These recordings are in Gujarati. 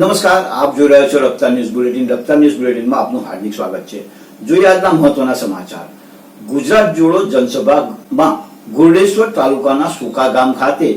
નમસ્કાર, આપ જોઈ રહ્યા છો Raftaar news bulletin. Raftaar news બુલેટિનમાં આપનું હાર્દિક સ્વાગત છે. જોઈએ આજના મહત્વના સમાચાર. ગુજરાત જોડો જનસભામાં ગુરડેશ્વર તાલુકાના સુકા ગામ ખાતે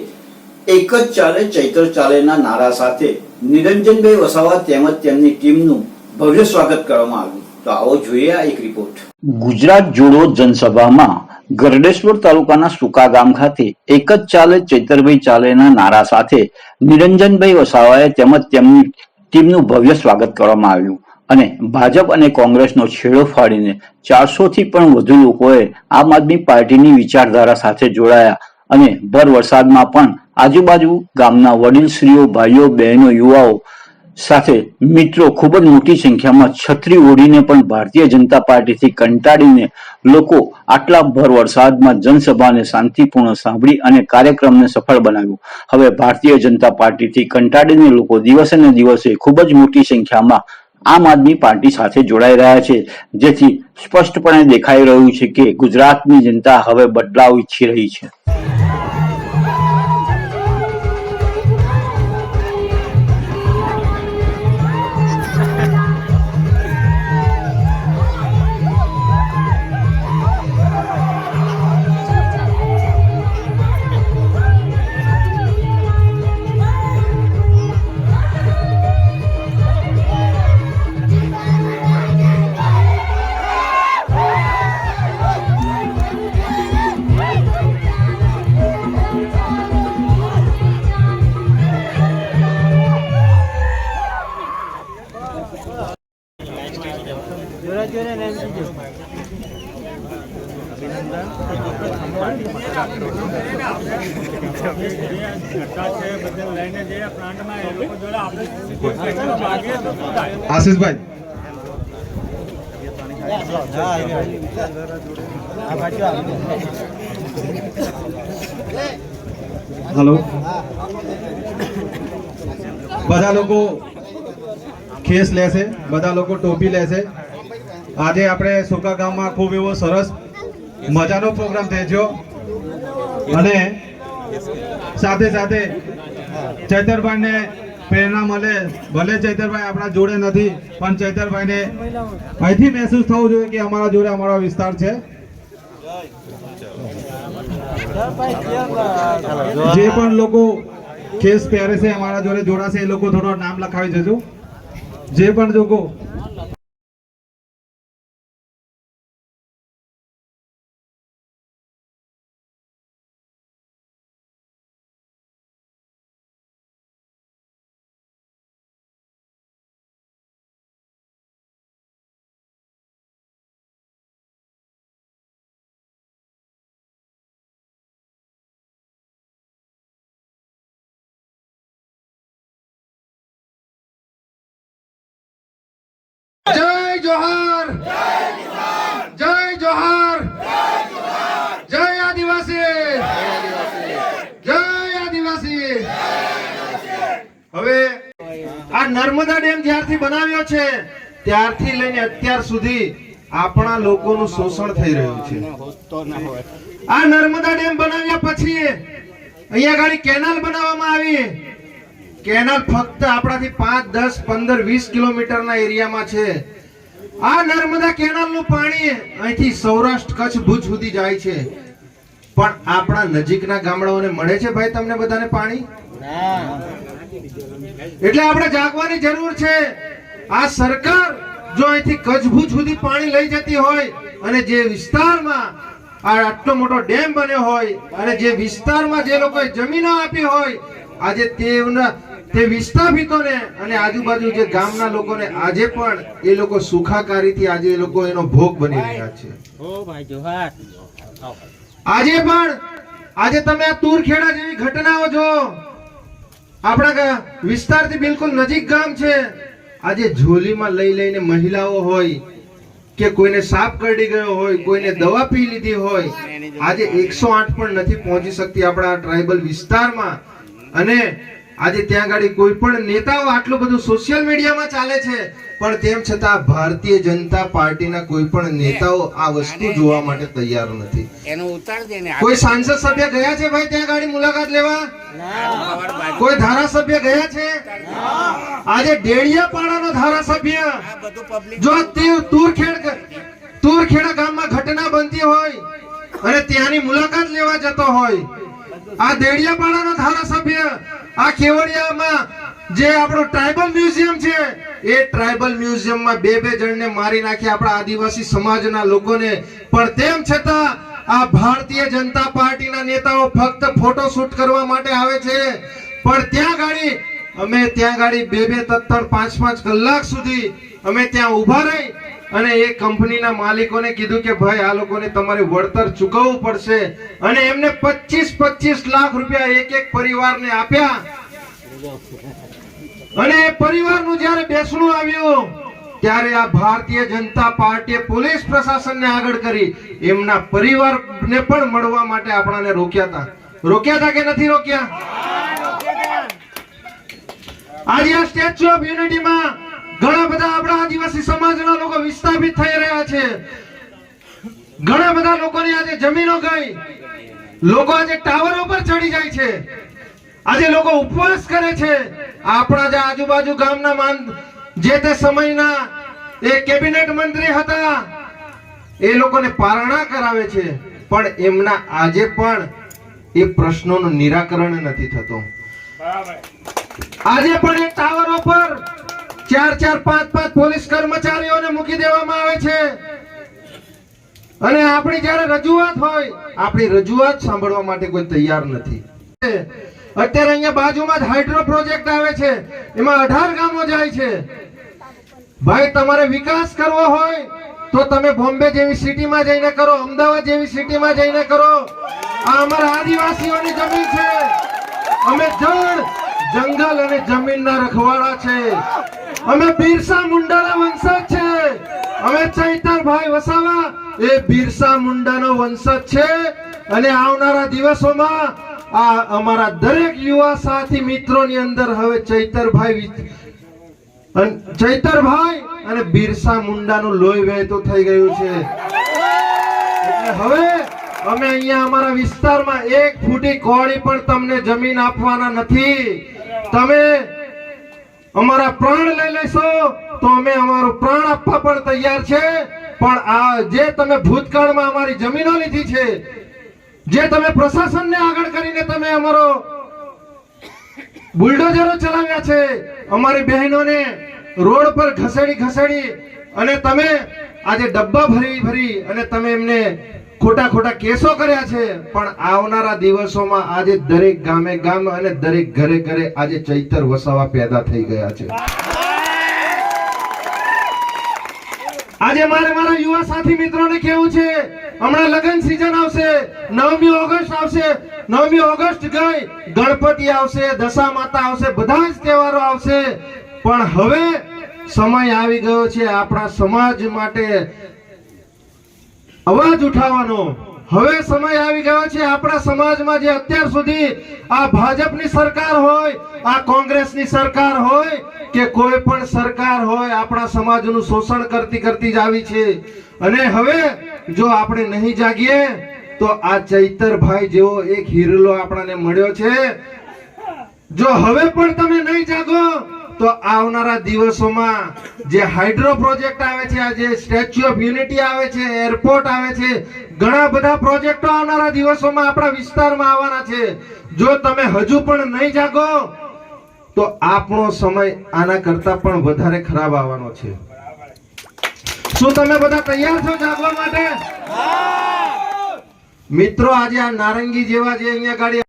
એક જ ચાલે ચૈત્ર ચાલેના નારા સાથે નિરંજનભાઈ વસાવા તેમજ તેમની ટીમનું ભવ્ય સ્વાગત કરવામાં આવ્યું. તો આવો જોઈએ આ એક રિપોર્ટ. ગુજરાત જોડો જનસભામાં ગરડેશ્વર તાલુકાના સુકા ગામ ખાતે એક જ ચાલે ચૈતરભાઈ ચાલેના નારા સાથે નિરંજનભાઈ વસાવાએ તેમજ તેમની ટીમનું ભવ્ય સ્વાગત કરવામાં આવ્યું અને ભાજપ અને કોંગ્રેસનો છેડો ફાડીને ચારસો થી પણ વધુ લોકોએ આમ આદમી પાર્ટીની વિચારધારા સાથે જોડાયા અને ભર વરસાદમાં પણ આજુબાજુ ગામના વડીલશ્રીઓ, ભાઈઓ, બહેનો, યુવાઓ સાથે મિત્રો ખૂબ જ મોટી સંખ્યામાં છત્રી ઓઢીને પણ ભારતીય જનતા પાર્ટીથી કંટાળીને લોકો આટલા ભર વરસાદમાં જનસભાને શાંતિપૂર્ણ સાંભળી અને કાર્યક્રમને સફળ બનાવ્યો. હવે ભારતીય જનતા પાર્ટીથી કંટાળીને લોકો દિવસે ને દિવસે ખૂબ જ મોટી સંખ્યામાં આમ આદમી પાર્ટી સાથે જોડાઈ રહ્યા છે, જેથી સ્પષ્ટપણે દેખાઈ રહ્યું છે કે ગુજરાતની જનતા હવે બદલાવ ઈચ્છી રહી છે. આશીષભાઈ. હલો. બધા લોકો ખેસ લેશે, બધા લોકો ટોપી લેશે. આજે આપણે સુકા ગામમાં ખૂબ એવો સરસ મજાનો પ્રોગ્રામ થયો અને સાથે સાથે ચૈતરભાઈને પ્રેરણા મળે, ભલે ચૈતરભાઈ આપણા જોડે નથી, પણ ચૈતરભાઈને અહીંથી મહેસૂસ થવું જોઈએ કે અમારા જોડે અમારો વિસ્તાર છે. જે પણ લોકો કેસ પહેરે છે, અમારા જોડે જોડાશે, એ લોકો થોડો નામ લખાવી દેજો જે પણ લોકો નર્મદા ડેમ જ્યારથી બનાવ્યો છે ત્યારથી લઈને અત્યાર સુધી આપણા લોકોનું શોષણ થઈ રહ્યું છે. આ નર્મદા ડેમ બનાવ્યા પછી અહીંયા ગાડી કેનાલ બનાવવામાં આવી. કેનાલ ફક્ત આપણાથી પાંચ દસ પંદર વીસ કિલોમીટરના એરિયામાં છે. આ નર્મદા કેનાલનું પાણી અહીંથી સૌરાષ્ટ્ર કચ્છ ભુજ સુધી જાય છે. પણ આપણા નજીકના ગામડાઓને મળે છે ભાઈ તમને બધાને પાણી? એટલે આપણે જાગવાની જરૂર છે. આ સરકાર જો અહીંથી કચ્છ સુધી પાણી લઈ જતી હોય અને જે વિસ્તારમાં આ આટલો મોટો ડેમ બન્યો હોય અને જે વિસ્તારમાં જે લોકોએ જમીનો આપી હોય આજે તેના તે વિસ્થાપિતોને અને આજુબાજુ જે ગામના લોકોને આજે પણ એ લોકો સુખાકારીથી આજે એ લોકો એનો ભોગ બની રહ્યા છે. આજે પણ આજે તમે આ તુરખેડા જેવી ઘટનાઓ જો આપણા વિસ્તારથી બિલકુલ નજીક ગામ છે. આજે ઝોલીમાં લઈ લઈને મહિલાઓ હોય કે કોઈને સાપ કરડી ગયો હોય, કોઈને દવા પી લીધી હોય, આજે એકસો આઠ પણ નથી પહોંચી શકતી આપણા ટ્રાઇબલ વિસ્તારમાં. અને આજે ત્યાં ગાડી કોઈ પણ નેતાઓ આટલું બધું સોશિયલ મીડિયામાં ચાલે છે. પણ તેમ છતાં ભારતીય જનતા પાર્ટીના કોઈ પણ નેતાઓ આ વસ્તુ જોવા માટે તૈયાર નથી. એનો ઉતાર દે ને કોઈ સાંસદ સભ્ય ગયા છે ભાઈ ત્યાં ગાડી મુલાકાત લેવા? કોઈ ધારાસભ્ય ગયા છે? આજે ડેડિયાપાડાનો ધારાસભ્ય. આ બધું પબ્લિક જો તે તુરખેડ તુરખેડા ગામમાં ઘટના બનતી હોય અને ત્યાંની મુલાકાત લેવા જતો હોય આ દેડિયાપાડાનો ધારાસભ્ય આ કેવડિયામાં જે આપણું ટ્રાઇબલ મ્યુઝિયમ છે એ ટ્રાઇબલ મ્યુઝિયમમાં બે બે જણને મારી નાખી આપણા આદિવાસી સમાજના લોકોને. પણ તેમ છતાં આ ભારતીય જનતા પાર્ટીના નેતાઓ ફક્ત ફોટો શૂટ કરવા માટે આવે છે. પણ ત્યાં ગાડી, અમે ત્યાં ગાડી બે બે ત્રણ પાંચ પાંચ કલાક સુધી અમે ત્યાં ઊભા રહી અને એ કંપનીના માલિકોને કીધું કે ભાઈ આ લોકોને તમારે વળતર ચૂકવવું પડશે. અને એમને 25 25 લાખ રૂપિયા એક એક પરિવારને આપ્યા. અને પરિવારનું જ્યારે બેસણું આવ્યું, ત્યારે આ ભારતીય જનતા પાર્ટીએ પોલીસ પ્રશાસનને આગળ કરી. એમના પરિવારને પણ મળવા માટે આપણાને રોક્યા હતા. રોક્યા હતા કે નથી રોક્યા? આજે આ સ્ટેચ્યુ ઓફ યુનિટીમાં ઘણા બધા આપણા આદિવાસી સમાજના લોકો વિસ્થાપિત થઈ રહ્યા છે. ઘણા બધા લોકોની આજે જમીનો ગઈ. લોકો આજે ટાવરો પર ચડી જાય છે. આજે લોકો ઉપવાસ કરે છે. આપણા જે આજુબાજુ ગામના માન, જે તે સમયના એ કેબિનેટ મંત્રી હતા, એ લોકોને પારણા કરાવે છે. પણ એમના આજે પણ એ પ્રશ્નોનું નિરાકરણ નથી થતું. આજે પણ એ ટાવરો પર ચાર ચાર પાંચ પાંચ પોલીસ કર્મચારીઓને મૂકી દેવામાં આવે છે. અને આપણી જ્યારે રજૂઆત હોય, આપણી રજૂઆત સાંભળવા માટે કોઈ તૈયાર નથી. અત્યારે અહીંયા બાજુમાં જ હાઇડ્રો પ્રોજેક્ટ આવે છે. એમાં અઢાર ગામો જાય છે. ભાઈ, તમારે વિકાસ કરવો હોય તો તમે બોમ્બે જેવી સિટીમાં જઈને કરો, અમદાવાદ જેવી સિટીમાં જઈને કરો. આ અમારા આદિવાસીઓની જમીન છે. અમે જળ, જંગલ અને જમીનના રખવાડા છે. અમે બિરસા મુંડાના વંશજ છે. અમે ચૈતનભાઈ વસાવા એ બિરસા મુંડાનો વંશજ છે. અને આવનારા દિવસોમાં આ અમારા દરેક યુવા સાથી મિત્રોની અંદર હવે ચૈતરભાઈ ચૈતરભાઈ અને બિરસા મુંડાનું લોહી વહેતું થઈ ગયું છે. હવે અમે અહીંયા અમારા વિસ્તારમાં એક ફૂટી કોળી પણ તમને જમીન આપવાના નથી. તમે અમારા પ્રાણ લઈ લેશો તો અમે અમારું પ્રાણ આપવા પણ તૈયાર છે. પણ આ જે તમે ભૂતકાળમાં અમારી જમીનો લીધી છે જે તમે પ્રશાસનને આગળ કરીને તમે અમારો બુલડોઝરો ચલાવ્યા છે, અમારી બહેનોને રોડ પર ઘસેડી ઘસેડી અને તમે આજે ડબ્બા ભરી ભરી અને તમે એમને ખોટા ખોટા કેસો કર્યા છે, પણ આવનારા દિવસોમાં આજે દરેક ગામે ગામ અને દરેક ઘરે ઘરે આજે ચૈતર વસાવા પેદા થઈ ગયા છે. આજે મારે મારા યુવા સાથી મિત્રોને કેવું છે હમણાં લગ્ન સીઝન આવશે, નવમી ઓગસ્ટ આવશે, નવમી ઓગસ્ટ ગઈ ગણપતિ આવશે, દશા માતા આવશે, બધા જ તહેવારો આવશે. પણ હવે સમય આવી ગયો છે આપણા સમાજ માટે અવાજ ઉઠાવવાનો. હવે સમય આવી ગયો છે આપણા સમાજમાં જે અત્યાર સુધી આ ભાજપની સરકાર હોય, આ કોંગ્રેસની સરકાર હોય, કે કોઈ પણ સરકાર હોય, આપણા સમાજનું શોષણ કરતી કરતી જ આવી છે. અને હવે જો આપણે નહીં જાગીએ, તો આ ચૈતરભાઈ જેવો એક હિરલો આપણને મળ્યો છે. જો હવે પણ તમે નહીં જાગો, તો આવનારા દિવસોમાં જે હાઇડ્રો પ્રોજેક્ટ આવે છે, આ જે સ્ટેચ્યુ ઓફ યુનિટી આવે છે, એરપોર્ટ આવે છે, ઘણા બધા પ્રોજેક્ટો આવનારા દિવસોમાં આપણા વિસ્તારમાં આવવાના છે. જો તમે હજુ પણ નહીં જાગો, તો આપણો સમય આના કરતા પણ વધારે ખરાબ આવવાનો છે. શું તમે બધા તૈયાર છો જાગવા માટે? મિત્રો આજે આ નારંગી જેવા જે અહીંયા ગાડી